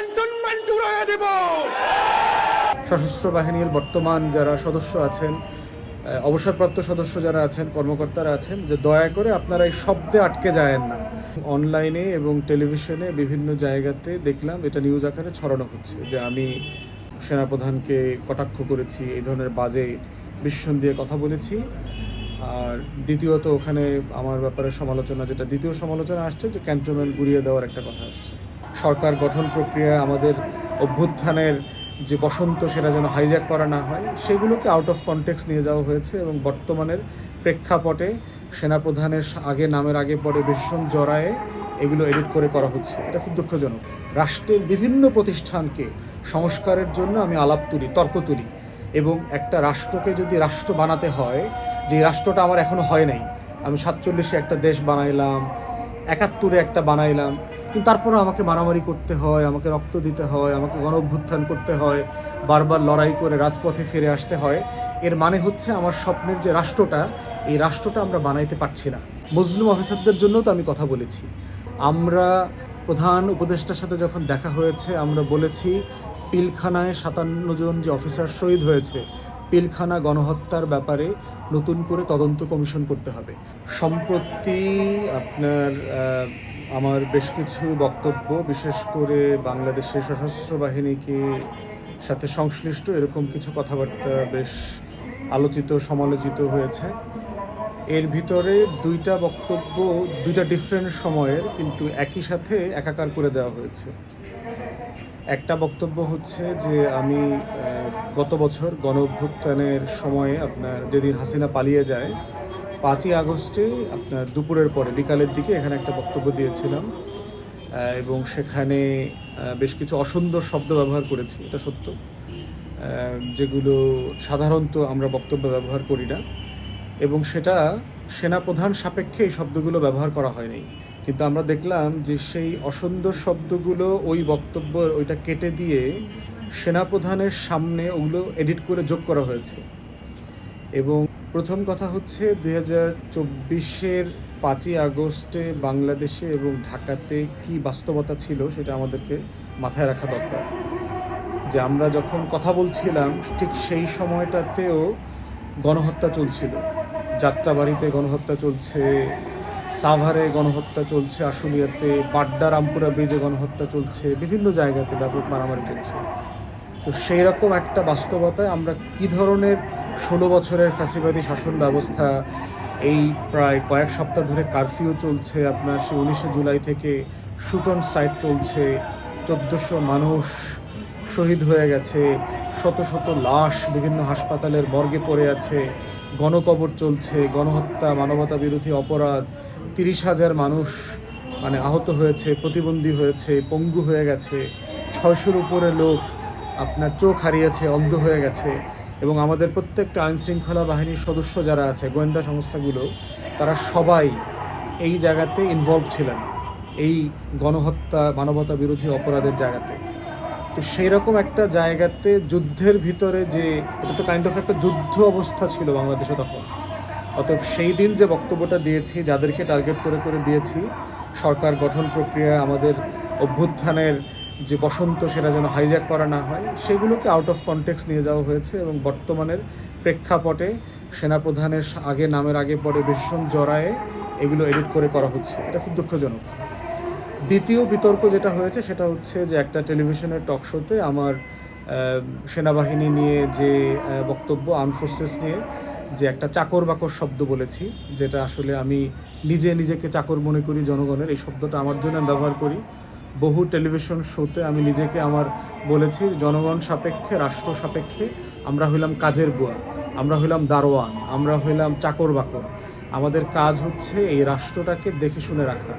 Cantonment উড়াইয়া দেব। সশস্ত্র বাহিনীর বর্তমান যারা সদস্য আছেন অবসরপ্রাপ্ত সদস্য যারা আছেন, কর্মকর্তারা আছেন, যে দয়া করে আপনারা এই শব্দে আটকে যায়েন না। অনলাইনে এবং টেলিভিশনে বিভিন্ন জায়গাতে দেখলাম এটা নিউজ আকারে ছড়ানো হচ্ছে, যে আমি সেনাপ্রধানকে কটাক্ষ করেছি, এই ধরনের বাজে বিস্মন দিয়ে কথা বলেছি। আর দ্বিতীয়ত ওখানে আমার ব্যাপারে সমালোচনা, যেটা দ্বিতীয় সমালোচনা আসছে, যে ক্যান্টনমেন্ট গুড়িয়ে দেওয়ার একটা কথা আসছে। সরকার গঠন প্রক্রিয়া, আমাদের অভ্যুত্থানের যে বসন্ত সেটা যেন হাইজ্যাক করা না হয়, সেগুলোকে আউট অফ কনটেক্স নিয়ে যাওয়া হয়েছে এবং বর্তমানের প্রেক্ষাপটে সেনাপ্রধানের আগে নামের আগে পরে ভীষণ জড়ায়ে এগুলো এডিট করে করা হচ্ছে। এটা খুব দুঃখজনক। রাষ্ট্রের বিভিন্ন প্রতিষ্ঠানকে সংস্কারের জন্য আমি আলাপ তুলি, তর্ক তুলি এবং একটা রাষ্ট্রকে যদি রাষ্ট্র বানাতে হয়, যে রাষ্ট্রটা আমার এখনও হয় নাই, আমি সাতচল্লিশে একটা দেশ বানাইলাম, একাত্তরে একটা বানাইলাম কিন্তু তারপরে আমাকে মারামারি করতে হয়, আমাকে রক্ত দিতে হয়, আমাকে গণ অভ্যুত্থান করতে হয়, বারবার লড়াই করে রাজপথে ফিরে আসতে হয়। এর মানে হচ্ছে আমার স্বপ্নের যে রাষ্ট্রটা, এই রাষ্ট্রটা আমরা বানাইতে পারছি না। মুসলিম অফিসারদের জন্য তো আমি কথা বলেছি। আমরা প্রধান উপদেষ্টার সাথে যখন দেখা হয়েছে, আমরা বলেছি, পিলখানায় সাতান্ন জন যে অফিসার শহীদ হয়েছে, পিলখানা গণহত্যার ব্যাপারে নতুন করে তদন্ত কমিশন করতে হবে। সম্প্রতি আপনার আমার বেশ কিছু বক্তব্য, বিশেষ করে বাংলাদেশের সশস্ত্র বাহিনীকে সাথে সংশ্লিষ্ট এরকম কিছু কথাবার্তা বেশ আলোচিত, সমালোচিত হয়েছে। এর ভিতরে দুইটা বক্তব্য দুইটা ডিফারেন্ট সময়ের, কিন্তু একই সাথে একাকার করে দেওয়া হয়েছে। একটা বক্তব্য হচ্ছে যে আমি গত বছর গণ অভ্যুত্থানের সময়ে আপনার যেদিন হাসিনা পালিয়ে যায় পাঁচই আগস্টে আপনার দুপুরের পরে, বিকালের দিকে এখানে একটা বক্তব্য দিয়েছিলাম এবং সেখানে বেশ কিছু অসুন্দর শব্দ ব্যবহার করেছি, এটা সত্য। যেগুলো সাধারণত আমরা বক্তব্য ব্যবহার করি না, এবং সেটা সেনাপ্রধান সাপেক্ষে এই শব্দগুলো ব্যবহার করা হয়নি। কিন্তু আমরা দেখলাম যে সেই অসুন্দর শব্দগুলো ওই বক্তব্য, ওইটা কেটে দিয়ে সেনাপ্রধানের সামনে ওগুলো এডিট করে যোগ করা হয়েছে। এবং প্রথম কথা হচ্ছে দুই হাজার চব্বিশের পাঁচই আগস্টে বাংলাদেশে এবং ঢাকাতে কি বাস্তবতা ছিল সেটা আমাদেরকে মাথায় রাখা দরকার। যে আমরা যখন কথা বলছিলাম, ঠিক সেই সময়টাতেও গণহত্যা চলছিল। যাত্রাবাড়িতে গণহত্যা চলছে, সাভারে গণহত্যা চলছে, আশুলিয়াতে বাড্ডা রামপুরা ব্রিজে গণহত্যা চলছে, বিভিন্ন জায়গাতে ব্যাপক মারামারি চলছে। তো সেই রকম একটা বাস্তবতায় আমরা কি ধরনের ষোলো বছরের ফ্যাসিবাদী শাসন ব্যবস্থা এই প্রায় কয়েক সপ্তাহ ধরে কারফিউ চলছে। আপনার সেই উনিশে জুলাই থেকে শুটন সাইট চলছে। চোদ্দোশো মানুষ শহীদ হয়ে গেছে। শত শত লাশ বিভিন্ন হাসপাতালের বর্গে পড়ে আছে। গণকবর চলছে। গণহত্যা মানবতা বিরোধী অপরাধ। তিরিশ হাজার মানুষ মানে আহত হয়েছে, প্রতিবন্ধী হয়েছে, পঙ্গু হয়ে গেছে। ছয়শোর উপরে লোক আপনার চোখ হারিয়েছে, অন্ধ হয়ে গেছে। এবং আমাদের প্রত্যেকটা আইন শৃঙ্খলা বাহিনীর সদস্য যারা আছে, গোয়েন্দা সংস্থাগুলো, তারা সবাই এই জায়গাতে ইনভলভ ছিলেন, এই গণহত্যা, মানবতা বিরোধী অপরাধের জায়গাতে। তো সেই রকম একটা জায়গাতে যুদ্ধের ভিতরে যে, এটা তো কাইন্ড অফ একটা যুদ্ধ অবস্থা ছিল বাংলাদেশে তখন। অতএব সেই দিন যে বক্তব্যটা দিয়েছি, যাদেরকে টার্গেট করে করে দিয়েছি, সরকার গঠন প্রক্রিয়া আমাদের অভ্যুত্থানের যে বসন্ত সেটা যেন হাইজ্যাক করা না হয়, সেগুলোকে আউট অফ কনটেক্স নিয়ে যাওয়া হয়েছে এবং বর্তমানের প্রেক্ষাপটে সেনাপ্রধানের আগে নামের আগে পরে ভীষণ জড়ায়ে এগুলো এডিট করে করা হচ্ছে। এটা খুব দুঃখজনক। দ্বিতীয় বিতর্ক যেটা হয়েছে সেটা হচ্ছে যে একটা টেলিভিশনের টক শোতে আমার সেনাবাহিনী নিয়ে যে বক্তব্য আর্ম ফোর্সেস নিয়ে যে একটা চাকর বাকর শব্দ বলেছি, যেটা আসলে আমি নিজে নিজেকে চাকর মনে করি জনগণের, এই শব্দটা আমার জন্য ব্যবহার করি। বহু টেলিভিশন শোতে আমি নিজেকে আমার বলেছি, জনগণ সাপেক্ষে, রাষ্ট্র সাপেক্ষে আমরা হইলাম কাজের বুয়া, আমরা হইলাম দারোয়ান, আমরা হইলাম চাকর বাকর। আমাদের কাজ হচ্ছে এই রাষ্ট্রটাকে দেখে শুনে রাখা।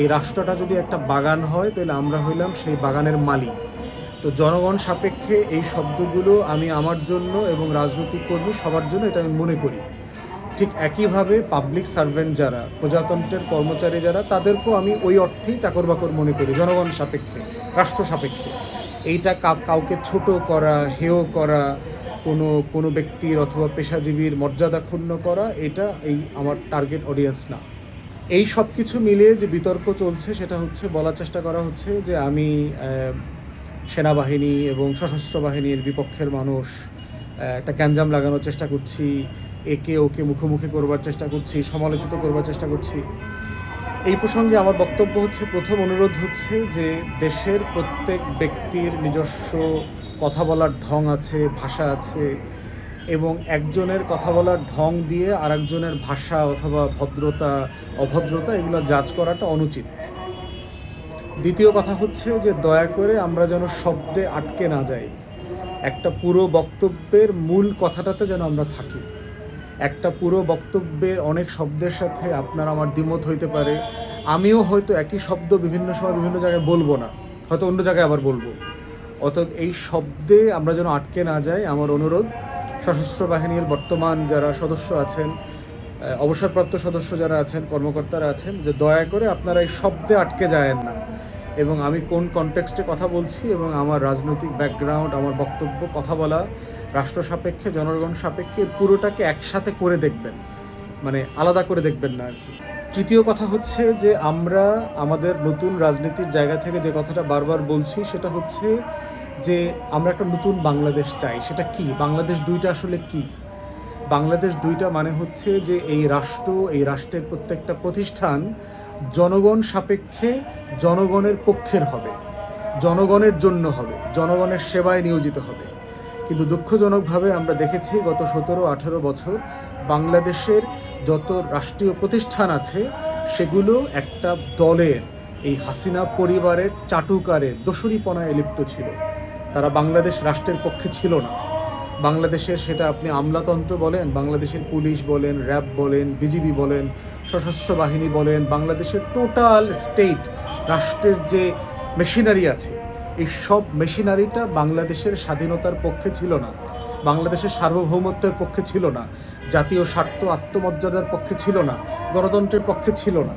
এই রাষ্ট্রটা যদি একটা বাগান হয়, তাহলে আমরা হইলাম সেই বাগানের মালিক। তো জনগণ সাপেক্ষে এই শব্দগুলো আমি আমার জন্য এবং রাজনৈতিক কর্মী সবার জন্য এটা আমি মনে করি। ঠিক একইভাবে পাবলিক সার্ভেন্ট যারা, প্রজাতন্ত্রের কর্মচারী যারা, তাদেরকেও আমি ওই অর্থেই চাকর বাকর মনে করি, জনগণ সাপেক্ষে, রাষ্ট্র সাপেক্ষে। এইটা কাউকে ছোট করা, হেয় করা, কোনো কোনো ব্যক্তির অথবা পেশাজীবীর মর্যাদা ক্ষুণ্ণ করা, এটা এই আমার টার্গেট অডিয়েন্স না। এই সব কিছু মিলিয়ে যে বিতর্ক চলছে, সেটা হচ্ছে বলার চেষ্টা করা হচ্ছে যে আমি সেনাবাহিনী এবং সশস্ত্র বাহিনীর বিপক্ষের মানুষ একটা গ্যাঞ্জাম লাগানোর চেষ্টা করছি, একে ওকে মুখোমুখি করবার চেষ্টা করছি, সমালোচিত করবার চেষ্টা করছি। এই প্রসঙ্গে আমার বক্তব্য হচ্ছে, প্রথম অনুরোধ হচ্ছে যে দেশের প্রত্যেক ব্যক্তির নিজস্ব কথা বলার ঢং আছে, ভাষা আছে এবং একজনের কথা বলার ঢং দিয়ে আরেকজনের ভাষা অথবা ভদ্রতা, অভদ্রতা এগুলো জাজ করাটা অনুচিত। দ্বিতীয় কথা হচ্ছে যে দয়া করে আমরা যেন শব্দে আটকে না যাই। একটা পুরো বক্তব্যের মূল কথাটাতে যেন আমরা থাকি। একটা পুরো বক্তব্যের অনেক শব্দের সাথে আপনার আমার দ্বিমত হইতে পারে। আমিও হয়তো একই শব্দ বিভিন্ন সময় বিভিন্ন জায়গায় বলব না, হয়তো অন্য জায়গায় আবার বলব। অতএব এই শব্দে আমরা যেন আটকে না যাই, আমার অনুরোধ, সশস্ত্র বাহিনীর বর্তমান যারা সদস্য আছেন অবসরপ্রাপ্ত সদস্য যারা আছেন, কর্মকর্তারা আছেন, যে দয়া করে আপনারা এই শব্দে আটকে যায়েন না। এবং আমি কোন কনটেক্সটে কথা বলছি এবং আমার রাজনৈতিক ব্যাকগ্রাউন্ড আমার বক্তব্য, কথা বলা, রাষ্ট্র সাপেক্ষে, জনগণ সাপেক্ষে পুরোটাকে একসাথে করে দেখবেন। মানে আলাদা করে দেখবেন না আর কি। তৃতীয় কথা হচ্ছে যে আমরা আমাদের নতুন রাজনীতির জায়গা থেকে যে কথাটা বারবার বলছি, সেটা হচ্ছে যে আমরা একটা নতুন বাংলাদেশ চাই। সেটা কি? বাংলাদেশ দুইটা আসলে কি? বাংলাদেশ দুইটা মানে হচ্ছে যে এই রাষ্ট্র, এই রাষ্ট্রের প্রত্যেকটা প্রতিষ্ঠান জনগণ সাপেক্ষে জনগণের পক্ষের হবে, জনগণের জন্য হবে, জনগণের সেবায় নিয়োজিত হবে। কিন্তু দুঃখজনকভাবে আমরা দেখেছি গত সতেরো, আঠারো বছর বাংলাদেশের যত রাষ্ট্রীয় প্রতিষ্ঠান আছে, সেগুলো একটা দলের, এই হাসিনা পরিবারের চাটুকারে দোসরিপনায় লিপ্ত ছিল। তারা বাংলাদেশ রাষ্ট্রের পক্ষে ছিল না। বাংলাদেশের সেটা আপনি আমলাতন্ত্র বলেন, বাংলাদেশের পুলিশ বলেন, র্যাব বলেন, বিজিবি বলেন, সশস্ত্র বাহিনী বলেন, বাংলাদেশের টোটাল স্টেট, রাষ্ট্রের যে মেশিনারি আছে, এই সব মেশিনারিটা বাংলাদেশের স্বাধীনতার পক্ষে ছিল না, বাংলাদেশের সার্বভৌমত্বের পক্ষে ছিল না, জাতীয় স্বার্থ আত্মমর্যাদার পক্ষে ছিল না, গণতন্ত্রের পক্ষে ছিল না।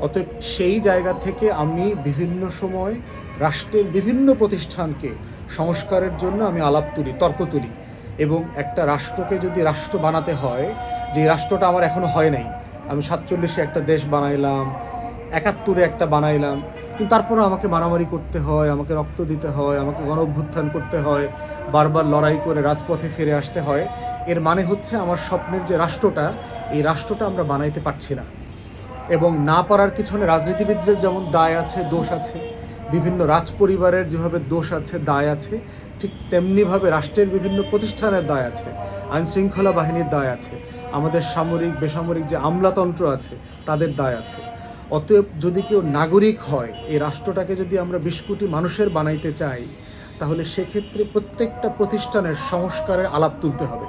অতএব সেই জায়গা থেকে আমি বিভিন্ন সময় রাষ্ট্রের বিভিন্ন প্রতিষ্ঠানকে সংস্কারের জন্য আমি আলাপ তুলি, তর্ক তুলি। এবং একটা রাষ্ট্রকে যদি রাষ্ট্র বানাতে হয়, যে রাষ্ট্রটা আমার এখনও হয় নাই, আমি সাতচল্লিশে একটা দেশ বানাইলাম, একাত্তরে একটা বানাইলাম, কিন্তু তারপরে আমাকে মারামারি করতে হয়, আমাকে রক্ত দিতে হয়, আমাকে গণ অভ্যুত্থান করতে হয়, বারবার লড়াই করে রাজপথে ফিরে আসতে হয়, এর মানে হচ্ছে আমার স্বপ্নের যে রাষ্ট্রটা, এই রাষ্ট্রটা আমরা বানাইতে পারছি না। এবং না পারার পিছনে রাজনীতিবিদদের যেমন দায় আছে, দোষ আছে বিভিন্ন রাজপরিবারের যেভাবে দোষ আছে, দায় আছে, ঠিক তেমনিভাবে রাষ্ট্রের বিভিন্ন প্রতিষ্ঠানের দায় আছে আইন শৃঙ্খলা বাহিনীর দায় আছে, আমাদের সামরিক, বেসামরিক যে আমলাতন্ত্র আছে, তাদের দায় আছে। অতএব যদি কেউ নাগরিক হয়, এই রাষ্ট্রটাকে যদি আমরা বিশ কোটি মানুষের বানাইতে চাই, তাহলে সেক্ষেত্রে প্রত্যেকটা প্রতিষ্ঠানের সংস্কারের আলাপ তুলতে হবে।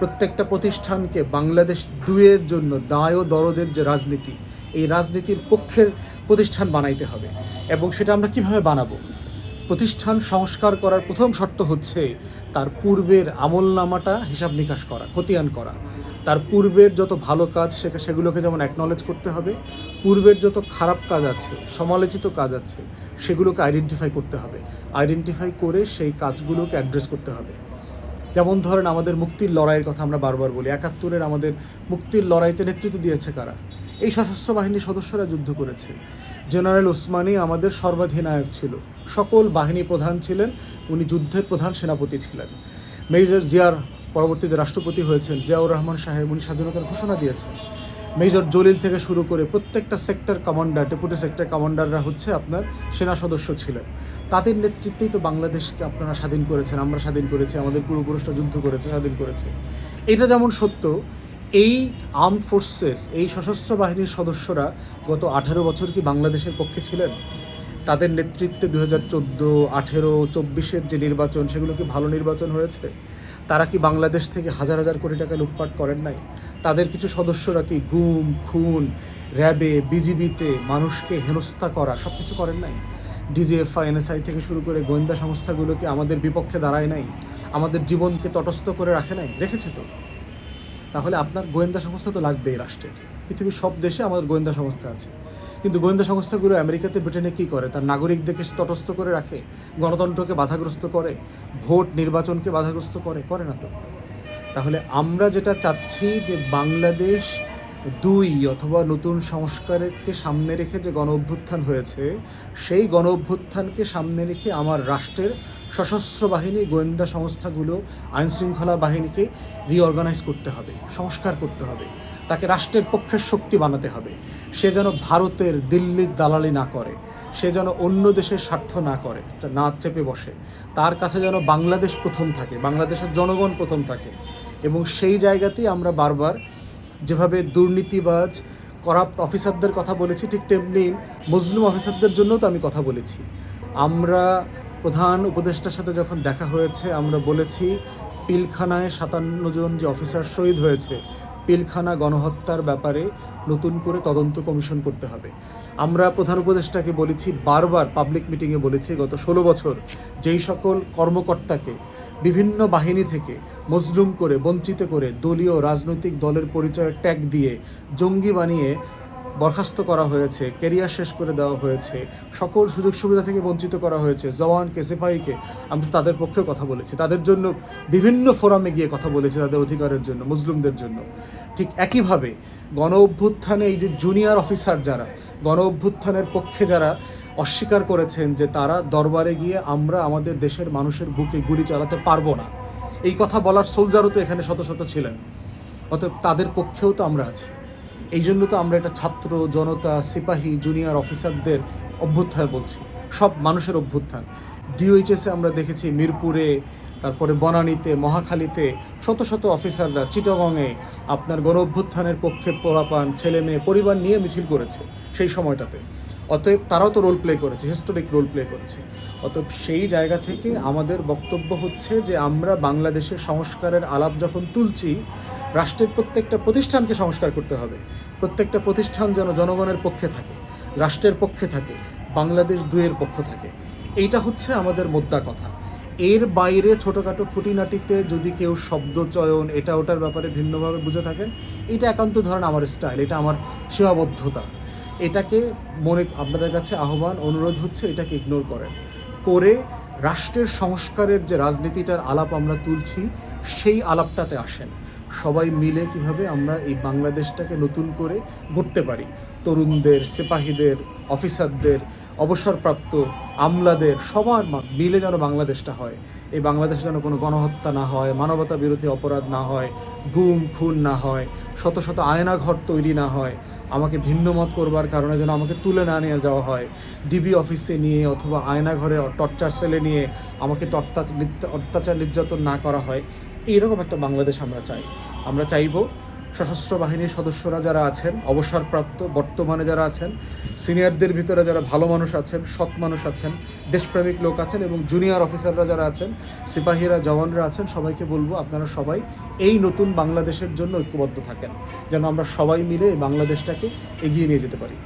প্রত্যেকটা প্রতিষ্ঠানকে বাংলাদেশ দুয়ের জন্য দায় ও দরদের যে রাজনীতি এই রাজনীতির পক্ষের প্রতিষ্ঠান বানাইতে হবে। এবং সেটা আমরা কীভাবে বানাবো? প্রতিষ্ঠান সংস্কার করার প্রথম শর্ত হচ্ছে তার পূর্বের আমলনামাটা হিসাব নিকাশ করা, খতিয়ান করা। তার পূর্বের যত ভালো কাজ সেটা সেগুলোকে যেমন অ্যাকনলেজ করতে হবে, পূর্বের যত খারাপ কাজ আছে, সমালোচিত কাজ আছে, সেগুলোকে আইডেন্টিফাই করতে হবে। আইডেন্টিফাই করে সেই কাজগুলোকে অ্যাড্রেস করতে হবে। যেমন ধরেন আমাদের মুক্তির লড়াইয়ের কথা আমরা বারবার বলি, একাত্তরের আমাদের মুক্তির লড়াইতে নেতৃত্ব দিয়েছে কারা? এই সশস্ত্র বাহিনীর সদস্যরা যুদ্ধ করেছে। জেনারেল ওসমানী আমাদের সর্বাধিনায়ক ছিল। সকল বাহিনী প্রধান ছিলেন, উনি যুদ্ধের প্রধান সেনাপতি ছিলেন। মেজর জিয়ার পরবর্তীতে রাষ্ট্রপতি হয়েছেন জিয়াউর রহমান সাহেব, উনি স্বাধীনতার ঘোষণা দিয়েছেন। মেজর জলিল থেকে শুরু করে প্রত্যেকটা সেক্টর কমান্ডার, ডেপুটি সেক্টর কমান্ডাররা হচ্ছে আপনার সেনা সদস্য ছিলেন। তাদের নেতৃত্বেই তো বাংলাদেশকে আপনারা স্বাধীন করেছেন, আমরা স্বাধীন করেছি, আমাদের পূর্বপুরুষরা যুদ্ধ করেছে, স্বাধীন করেছে। এটা যেমন সত্য এই আর্মড ফোর্সেস, এই সশস্ত্র বাহিনীর সদস্যরা গত আঠারো বছর কি বাংলাদেশের পক্ষে ছিলেন? তাদের নেতৃত্বে দু হাজার চোদ্দ, আঠেরো, চব্বিশের যে নির্বাচন, সেগুলো কি ভালো নির্বাচন হয়েছে? তারা কি বাংলাদেশ থেকে হাজার হাজার কোটি টাকা লুটপাট করেন নাই? তাদের কিছু সদস্যরা কি গুম, খুন, র্যাবে, বিজিবিতে মানুষকে হেনস্থা করা সব কিছু করেন নাই? ডিজিএফআই, এনএসআই থেকে শুরু করে গোয়েন্দা সংস্থাগুলোকে আমাদের বিপক্ষে দাঁড়ায় নাই? আমাদের জীবনকে তটস্থ করে রাখে নাই? রেখেছে তো। তাহলে আপনার গোয়েন্দা সংস্থা তো লাগবে এই রাষ্ট্রের। পৃথিবীর সব দেশে আমাদের গোয়েন্দা সংস্থা আছে। কিন্তু গোয়েন্দা সংস্থাগুলো আমেরিকাতে, ব্রিটেনে কী করে? তার নাগরিকদেরকে তটস্থ করে রাখে, গণতন্ত্রকে বাধাগ্রস্ত করে, ভোট নির্বাচনকে বাধাগ্রস্ত করে করে না তো? তাহলে আমরা যেটা চাচ্ছি যে বাংলাদেশ দুই অথবা নতুন সংস্কারকে সামনে রেখে যে গণ অভ্যুত্থান হয়েছে, সেই গণ অভ্যুত্থানকে সামনে রেখে আমার রাষ্ট্রের সশস্ত্র বাহিনী, গোয়েন্দা সংস্থাগুলো, আইনশৃঙ্খলা বাহিনীকে রিঅর্গানাইজ করতে হবে, সংস্কার করতে হবে। তাকে রাষ্ট্রের পক্ষের শক্তি বানাতে হবে। সে যেন ভারতের দিল্লির দালালি না করে, সে যেন অন্য দেশের স্বার্থ না করে না চেপে বসে। তার কাছে যেন বাংলাদেশ প্রথম থাকে, বাংলাদেশের জনগণ প্রথম থাকে। এবং সেই জায়গাতেই আমরা বারবার যেভাবে দুর্নীতিবাজ করাপ্ট অফিসারদের কথা বলেছি, ঠিক তেমনি মুসলিম অফিসারদের জন্যও তো আমি কথা বলেছি। আমরা প্রধান উপদেষ্টার সাথে যখন দেখা হয়েছে, আমরা বলেছি, পিলখানায় সাতান্ন জন যে অফিসার শহীদ হয়েছে, পিলখানা গণহত্যার ব্যাপারে নতুন করে তদন্ত কমিশন করতে হবে। আমরা প্রধান উপদেষ্টাকে বলেছি, বারবার পাবলিক মিটিংয়ে বলেছি, গত ষোলো বছর যেই সকল কর্মকর্তাকে, বিভিন্ন বাহিনী থেকে মজলুম করে, বঞ্চিত করে দলীয় রাজনৈতিক দলের পরিচয় ট্যাগ দিয়ে জঙ্গি বানিয়ে বরখাস্ত করা হয়েছে কেরিয়ার শেষ করে দেওয়া হয়েছে, সকল সুযোগ সুবিধা থেকে বঞ্চিত করা হয়েছে জওয়ানকে সিপাহীকে আমরা তাদের পক্ষে কথা বলেছি। তাদের জন্য বিভিন্ন ফোরামে গিয়ে কথা বলেছি তাদের অধিকারের জন্য, মুসলিমদের জন্য। ঠিক একইভাবে গণ অভ্যুত্থানে এই যে জুনিয়র অফিসার যারা, গণ অভ্যুত্থানের পক্ষে যারা অস্বীকার করেছেন যে তারা দরবারে গিয়ে আমরা আমাদের দেশের মানুষের বুকে গুলি চালাতে পারব না, এই কথা বলার সোলজারও তো এখানে শত শত ছিলেন। অতএব তাদের পক্ষেও তো আমরা আছি। এই জন্য তো আমরা এটা ছাত্র, জনতা, সিপাহী জুনিয়র অফিসারদের অভ্যুত্থান বলছি। সব মানুষের অভ্যুত্থান। ডিওইচএসে আমরা দেখেছি মিরপুরে, তারপরে বনানীতে, মহাখালীতে শত শত অফিসাররা চিটগংয়ে আপনার গণ অভ্যুত্থানের পক্ষে পোলাপান ছেলে মেয়ে, পরিবার নিয়ে মিছিল করেছে সেই সময়টাতে। অতএব তারাও তো রোল প্লে করেছে হিস্টোরিক রোল প্লে করেছে। অতএব সেই জায়গা থেকে আমাদের বক্তব্য হচ্ছে যে আমরা বাংলাদেশের সংস্কারের আলাপ যখন তুলছি রাষ্ট্রের প্রত্যেকটা প্রতিষ্ঠানকে সংস্কার করতে হবে। প্রত্যেকটা প্রতিষ্ঠান যেন জনগণের পক্ষে থাকে, রাষ্ট্রের পক্ষে থাকে, বাংলাদেশ দুয়ের পক্ষ থাকে। এইটা হচ্ছে আমাদের মোদ্দা কথা। এর বাইরে ছোটোখাটো খুঁটিনাটিতে যদি কেউ শব্দ চয়ন, এটা ওটার ব্যাপারে ভিন্নভাবে বুঝে থাকেন, এটা একান্ত ধরেন আমার স্টাইল, এটা আমার সীমাবদ্ধতা। এটাকে মনে, আপনাদের কাছে আহ্বান, অনুরোধ হচ্ছে এটাকে ইগনোর করেন। করে রাষ্ট্রের সংস্কারের যে রাজনীতিটার আলাপ আমরা তুলছি, সেই আলাপটাতে আসেন। সবাই মিলে কীভাবে আমরা এই বাংলাদেশটাকে নতুন করে গড়তে পারি? তরুণদের, সিপাহীদের, অফিসারদের, অবসরপ্রাপ্ত, আমলাদের, সবার মিলে যেন বাংলাদেশটা হয়। এই বাংলাদেশে যেন কোনো গণহত্যা না হয়, মানবতা বিরোধী অপরাধ না হয়, গুম, খুন না হয়, শত শত আয়নাঘর তৈরি না হয়, আমাকে ভিন্ন মত করবার কারণে যেন আমাকে তুলে না নিয়ে যাওয়া হয় ডিবি অফিসে নিয়ে অথবা আয়নাঘরে, টর্চার সেলে নিয়ে আমাকে অত্যাচার নির্যাতন না করা হয়। এইরকম একটা বাংলাদেশ আমরা চাই। আমরা চাইব সশস্ত্র বাহিনীর সদস্যরা যারা আছেন, অবসরপ্রাপ্ত, বর্তমানে যারা আছেন, সিনিয়রদের ভিতরে যারা ভালো মানুষ আছেন, সৎ মানুষ আছেন, দেশপ্রেমিক লোক আছেন এবং জুনিয়র অফিসাররা যারা আছেন, সিপাহীরা, জওয়ানরা আছেন, সবাইকে বলব আপনারা সবাই এই নতুন বাংলাদেশের জন্য ঐক্যবদ্ধ থাকেন, যেন আমরা সবাই মিলে এই বাংলাদেশটাকে এগিয়ে নিয়ে যেতে পারি।